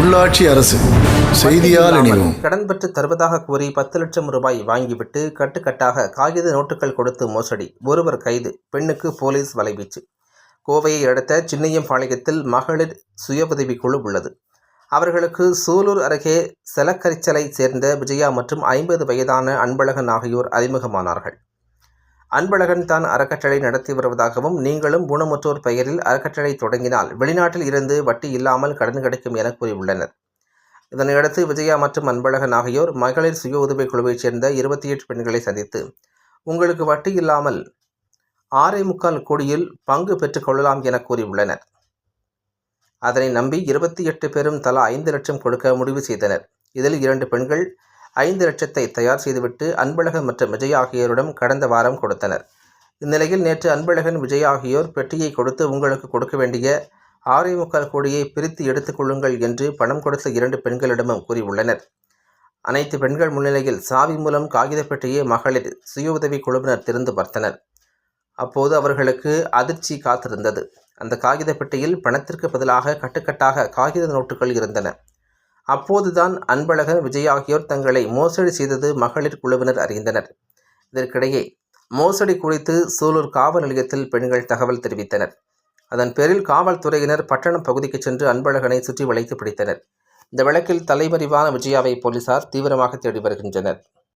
உள்ளாட்சி அரசு செய்தியால் இணைவோம். கடன் பெற்று தருவதாக கூறி பத்து லட்சம் ரூபாய் வாங்கிவிட்டு கட்டுக்கட்டாக காகித நோட்டுகள் கொடுத்து மோசடி. ஒருவர் கைது. பெண்ணுக்கு போலீஸ் வலைவீச்சு. கோவையை அடுத்த சின்னையம்பாளையத்தில் மகளிர் சுய உதவிக் குழு உள்ளது. அவர்களுக்கு சூலூர் அருகே செலக்கரிச்சலை சேர்ந்த விஜயா மற்றும் ஐம்பது வயதான அன்பழகன் ஆகியோர் அறிமுகமானார்கள். அன்பழகன் தான் அறக்கட்டளை நடத்தி வருவதாகவும் நீங்களும் ஊனமுற்றோர் பெயரில் அறக்கட்டளை தொடங்கினால் வெளிநாட்டில் இருந்து வட்டி இல்லாமல் கடன் கிடைக்கும் என கூறியுள்ளனர். இதனையடுத்து விஜயா மற்றும் அன்பழகன் ஆகியோர் மகளிர் சுய உதவிக் குழுவைச் சேர்ந்த இருபத்தி எட்டு பெண்களை சந்தித்து உங்களுக்கு வட்டி இல்லாமல் ஆறே முக்கால் கோடியில் பங்கு பெற்றுக்கொள்ளலாம் என கூறியுள்ளனர். அதனை நம்பி இருபத்தி எட்டு பேரும் தலா ஐந்து லட்சம் கொடுக்க முடிவு செய்தனர். இதில் இரண்டு பெண்கள் ஐந்து லட்சத்தை தயார் செய்துவிட்டு அன்பழகன் மற்றும் விஜய் ஆகியோரிடம் கடந்த வாரம் கொடுத்தனர். இந்நிலையில் நேற்று அன்பழகன் விஜய் ஆகியோர் பெட்டியை கொடுத்து உங்களுக்கு கொடுக்க வேண்டிய ஆறே முக்கால் கோடியை பிரித்து எடுத்துக் கொள்ளுங்கள் என்று பணம் கொடுத்த இரண்டு பெண்களிடமும் கூறியுள்ளனர். அனைத்து பெண்கள் முன்னிலையில் சாவி மூலம் காகித பெட்டியை மகளிர் சுய உதவி குழுவினர் திறந்து பார்த்தனர். அப்போது அவர்களுக்கு அதிர்ச்சி காத்திருந்தது. அந்த காகித பெட்டியில் பணத்திற்கு பதிலாக கட்டுக்கட்டாக காகித நோட்டுகள் இருந்தன. அப்போதுதான் அன்பழகன் விஜய் ஆகியோர் தங்களை மோசடி செய்தது மகளிர் குழுவினர் அறிந்தனர். இதற்கிடையே மோசடி குறித்து சூலூர் காவல் நிலையத்தில் பெண்கள் தகவல் தெரிவித்தனர். அதன் பேரில் காவல்துறையினர் பட்டணம் பகுதிக்கு சென்று அன்பழகனை சுற்றி வளைத்து பிடித்தனர். இந்த வழக்கில் தலைமறைவான விஜயாவை போலீசார் தீவிரமாக தேடி வருகின்றனர்.